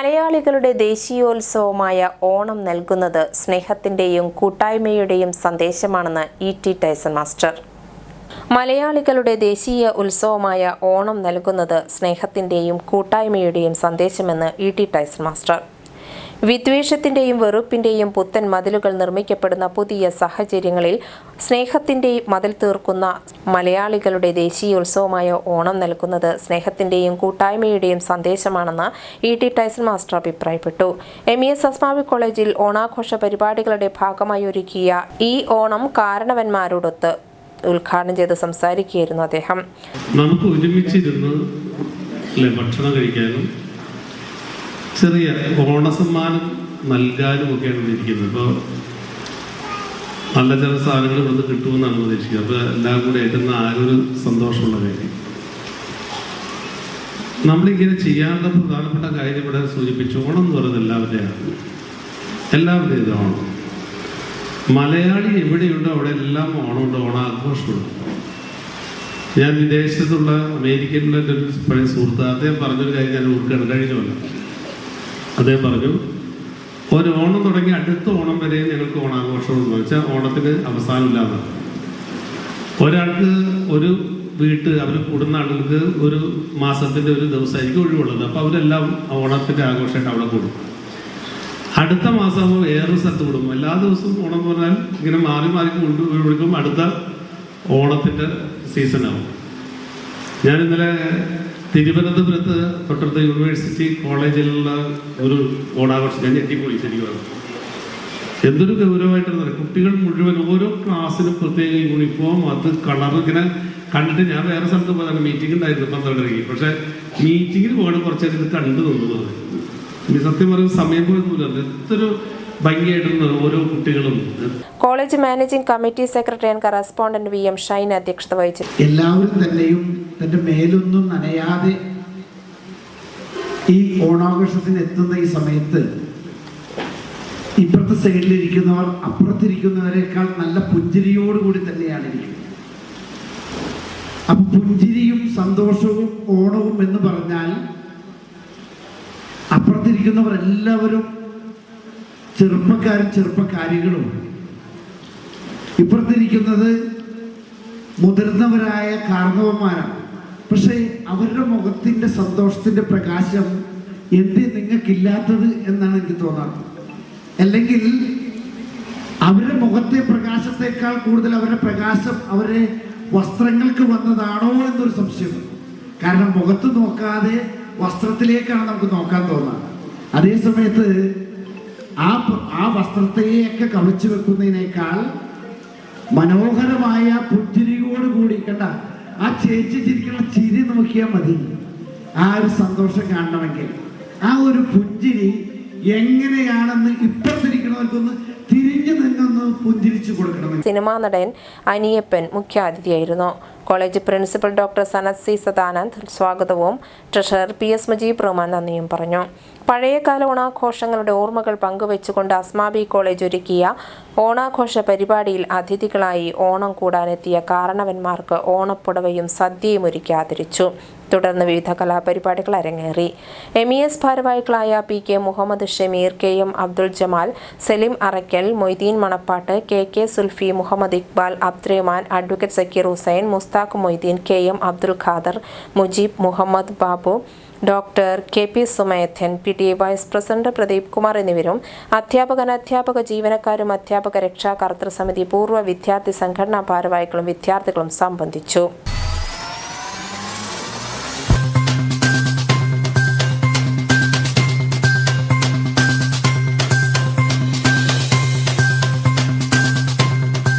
മലയാളികളുടെ ദേശീയോത്സവമായ ഓണം നൽകുന്നത് സ്നേഹത്തിന്റെയും കൂട്ടായ്മയുടെയും സന്ദേശമാണെന്ന് ഇ ടി ടൈസൺ മാസ്റ്റർ. മലയാളികളുടെ ദേശീയ ഉത്സവമായ ഓണം നൽകുന്നത് സ്നേഹത്തിന്റെയും കൂട്ടായ്മയുടെയും സന്ദേശമെന്ന് ഇ ടി ടൈസൺ മാസ്റ്റർ. വിദ്വേഷത്തിന്റെയും വെറുപ്പിന്റെയും പുത്തൻ മതിലുകൾ നിർമ്മിക്കപ്പെടുന്ന പുതിയ സാഹചര്യങ്ങളിൽ സ്നേഹത്തിന്റെയും മതിൽ തീർക്കുന്ന മലയാളികളുടെ ദേശീയോത്സവമായ ഓണം നൽകുന്നത് സ്നേഹത്തിന്റെയും കൂട്ടായ്മയുടെയും സന്ദേശമാണെന്ന് ഇ ടി ടൈസൺ മാസ്റ്റർ അഭിപ്രായപ്പെട്ടു. എം ഇ എസ് അസ്മാവി കോളേജിൽ ഓണാഘോഷ പരിപാടികളുടെ ഭാഗമായി ഒരുക്കിയ ഈ ഓണം കാരണവന്മാരോടൊത്ത് ഉദ്ഘാടനം ചെയ്ത് സംസാരിക്കുകയായിരുന്നു അദ്ദേഹം. നമുക്ക് ഒരുമിച്ചിരുന്ന് ഭക്ഷണം കഴിക്കാനും ചെറിയ ഓണസമ്മാനം നൽകാനും ഒക്കെയാണ് ഇരിക്കുന്നത് ഇപ്പോൾ നല്ല ചില സാധനങ്ങൾ ഇവിടുന്ന് കിട്ടുമെന്നാണ് ഉദ്ദേശിക്കുന്നത്. അപ്പോൾ എല്ലാം കൂടി ഏറ്റുന്ന ആരൊരു സന്തോഷമുള്ള കാര്യം. നമ്മളിങ്ങനെ ചെയ്യാനുള്ള പ്രധാനപ്പെട്ട കാര്യം ഇവിടെ സൂചിപ്പിച്ചു. ഓണം എന്ന് പറയുന്നത് എല്ലാവരുടെയാണ്. എല്ലാവരുടെയും ഓണം മലയാളി എവിടെയുണ്ടോ അവിടെ എല്ലാം ഓണമുണ്ട്. ഓണാഘോഷമുണ്ട്. ഞാൻ വിദേശത്തുള്ള അമേരിക്കയിലുള്ള എന്റെ ഒരു പഴയ സുഹൃത്ത് അദ്ദേഹം പറഞ്ഞൊരു കാര്യം ഞാൻ ഓർക്കുകയാണ്. കഴിഞ്ഞ അദ്ദേഹം പറഞ്ഞു ഒരു ഓണം തുടങ്ങി അടുത്ത ഓണം വരെ ഞങ്ങൾക്ക് ഓണാഘോഷം എന്ന് വെച്ചാൽ ഓണത്തിന് അവസാനമില്ലാതെ ഒരാൾക്ക് ഒരു വീട്ട് അവർ കൂടുന്ന ആളുകൾക്ക് ഒരു മാസത്തിന്റെ ഒരു ദിവസമായിരിക്കും ഒഴിവുള്ളത്. അപ്പോൾ അവരെല്ലാം ഓണത്തിന്റെ ആഘോഷമായിട്ട് അവിടെ കൂടും. അടുത്ത മാസമാകുമ്പോൾ വേറൊരു സ്ഥലത്ത് കൂടും. എല്ലാ ദിവസവും ഓണം എന്ന് പറഞ്ഞാൽ ഇങ്ങനെ മാറി മാറി വിളിക്കുമ്പോൾ അടുത്ത ഓണത്തിന്റെ സീസണാവും ഞാൻ ഇന്നലെ തിരുവനന്തപുരത്ത് തൊട്ടടുത്ത യൂണിവേഴ്സിറ്റി കോളേജിലുള്ള ഒരു ഓണാഘോഷം ഞാൻ ഞെട്ടിപ്പോയി എന്തൊരു ഗൗരവമായിട്ടാണ് കുട്ടികൾ മുഴുവൻ ഓരോ ക്ലാസ്സിനും പ്രത്യേക യൂണിഫോം അത് കളർ ഇങ്ങനെ കണ്ടിട്ട് ഞാൻ വേറെ സ്ഥലത്ത് പോയതാണ്. മീറ്റിംഗ് ഉണ്ടായിരുന്നു പന്ത്രണ്ടരയ്ക്ക്. പക്ഷെ മീറ്റിങ്ങിന് പോകണം കുറച്ച് നേരം കണ്ടു തോന്നുന്നത് സത്യം പറയുന്ന സമയം പോയതുമില്ല എത്രയൊരു ഓരോ കുട്ടികളും college managing committee secretary and correspondent V M Shine അധ്യക്ഷത വഹിച്ചു. എല്ലാവരും തന്നെയും തന്റെ മേലൊന്നും നനയാതെ ഈ ഓണാഘോഷത്തിന് എത്തുന്ന ഈ സമയത്ത് ഇപ്പുറത്തെ സൈഡിലിരിക്കുന്നവർ അപ്പുറത്തിരിക്കുന്നവരെക്കാൾ നല്ല പുഞ്ചിരിയോടുകൂടി തന്നെയാണ് ഇരിക്കുന്നത്. അപ്പൊ പുഞ്ചിരിയും സന്തോഷവും ഓണവും എന്ന് പറഞ്ഞാൽ അപ്പുറത്തിരിക്കുന്നവർ എല്ലാവരും ചെറുപ്പക്കാരും ചെറുപ്പക്കാരികളും ഇപ്പുറത്തിരിക്കുന്നത് മുതിർന്നവരായ കാർണവന്മാരാണ് പക്ഷേ അവരുടെ മുഖത്തിന്റെ സന്തോഷത്തിന്റെ പ്രകാശം എന്ത് നിങ്ങൾക്കില്ലാത്തത് എന്നാണ് എനിക്ക് തോന്നാത്തത് അല്ലെങ്കിൽ അവരുടെ മുഖത്തെ പ്രകാശത്തെക്കാൾ കൂടുതൽ അവരുടെ പ്രകാശം അവരുടെ വസ്ത്രങ്ങൾക്ക് വന്നതാണോ എന്നൊരു സംശയം. കാരണം മുഖത്ത് നോക്കാതെ വസ്ത്രത്തിലേക്കാണ് നമുക്ക് നോക്കാൻ തോന്നുന്നത് അതേ സമയത്ത് ആ ആ വസ്ത്രത്തെയൊക്കെ കവച്ചു വെക്കുന്നതിനേക്കാൾ മനോഹരമായ പുഞ്ചിരിയോടുകൂടി കണ്ട ആ ചേച്ചി ചിരിക്കുന്ന ചിരി നോക്കിയാൽ മതി. ആ ഒരു സന്തോഷം കാണണമെങ്കിൽ. ആ ഒരു പുഞ്ചിരി എങ്ങനെയാണെന്ന് ഇപ്പുറത്തിരിക്കുന്നവർക്കൊന്ന് തിരിഞ്ഞു നിന്നൊന്ന് പുഞ്ചിരിച്ചു കൊടുക്കണം സിനിമാ നടൻ Aniyappan മുഖ്യാതിഥിയായിരുന്നു. College principal doctor Sanath C Sadanand സ്വാഗതവും. Treasurer P S Mujeeb Rahman നന്ദിയും പറഞ്ഞു. പഴയകാല ഓണാഘോഷങ്ങളുടെ ഓർമ്മകൾ പങ്കുവെച്ചുകൊണ്ട് അസ്മാബി കോളേജ് ഒരുക്കിയ ഓണാഘോഷ പരിപാടിയിൽ അതിഥികളായി ഓണം കൂടാനെത്തിയ കാരണവന്മാർക്ക് ഓണപ്പുടവയും സദ്യയും ഒരുക്കി ആദരിച്ചു. തുടർന്ന് വിവിധ കലാപരിപാടികൾ അരങ്ങേറി. എം ഇ എസ് ഭാരവാഹികളായ P K Muhammad Shameer K M Abdul Jamal Saleem Arakkal Moideen Manappatt K K Sulfi Muhammad Iqbal Abdurahman advocate Zakir Hussain Mushtaq Moideen K M Abdul Khader Mujeeb Muhammad Babu doctor K P Sumedhan P T A vice president Pradeep Kumar എന്നിവരും അധ്യാപക അനധ്യാപക ജീവനക്കാരും അധ്യാപക രക്ഷാകർതൃ സമിതി പൂർവ വിദ്യാർത്ഥി സംഘടനാ ഭാരവാഹികളും വിദ്യാർത്ഥികളും സംബന്ധിച്ചു.